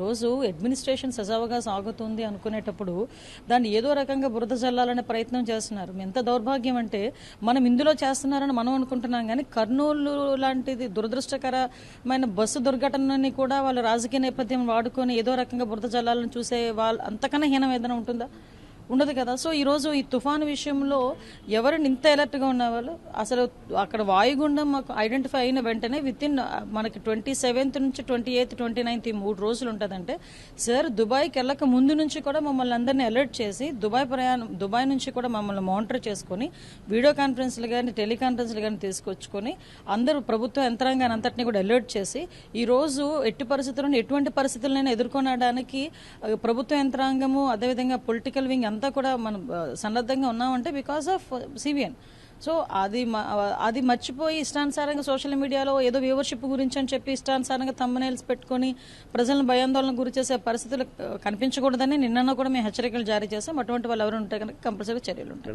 ఈరోజు అడ్మినిస్ట్రేషన్ సజావుగా సాగుతుంది అనుకునేటప్పుడు దాన్ని ఏదో రకంగా బురద జల్లాలనే ప్రయత్నం చేస్తున్నారు. ఎంత దౌర్భాగ్యం అంటే మనం ఇందులో చేస్తున్నారని మనం అనుకుంటున్నాం కానీ కర్నూలు లాంటిది దురదృష్టకరమైన బస్సు దుర్ఘటనని కూడా వాళ్ళు రాజకీయ నేపథ్యం వాడుకొని ఏదో రకంగా బురద జల్లాలను చూసే వాళ్ళు అంతకన్నా హీనం ఏదైనా ఉంటుందా? ఉండదు కదా. సో ఈరోజు ఈ తుఫాను విషయంలో ఎవరిని ఇంత అలర్ట్గా ఉన్నవాళ్ళు? అసలు అక్కడ వాయుగుండం మాకు ఐడెంటిఫై అయిన వెంటనే విత్ ఇన్ మనకి ట్వంటీ సెవెంత్ నుంచి ట్వంటీ ఎయిత్ ట్వంటీ నైన్త్ ఈ మూడు రోజులు ఉంటుందంటే సార్ దుబాయ్కి వెళ్ళక ముందు నుంచి కూడా మమ్మల్ని అందరినీ అలర్ట్ చేసి దుబాయ్ ప్రయాణం దుబాయ్ నుంచి కూడా మమ్మల్ని మానిటర్ చేసుకొని వీడియో కాన్ఫరెన్స్లు కానీ టెలికాన్ఫరెన్స్లు కానీ తీసుకొచ్చుకొని అందరూ ప్రభుత్వ యంత్రాంగాన్ని అంతటిని కూడా అలర్ట్ చేసి ఈ రోజు ఎట్టి పరిస్థితులను ఎటువంటి పరిస్థితులనైనా ఎదుర్కొనడానికి ప్రభుత్వ యంత్రాంగము అదేవిధంగా పొలిటికల్ వింగ్ అంతా కూడా మనం సన్నద్ధంగా ఉన్నామంటే బికాస్ ఆఫ్ సివియన్ సో అది అది మర్చిపోయి ఇష్టానుసారంగా సోషల్ మీడియాలో ఏదో వ్యూవర్షిప్ గురించి అని చెప్పి ఇష్టానుసారంగా తమ్మనేల్స్ పెట్టుకొని ప్రజలను భయాందోళన గురి చేసే పరిస్థితులు కనిపించకూడదని నిన్న కూడా మేము హెచ్చరికలు జారీ చేసాం. అటువంటి వాళ్ళు ఎవరు ఉంటే కనుక కంపల్సరీ చర్యలు ఉంటాయి.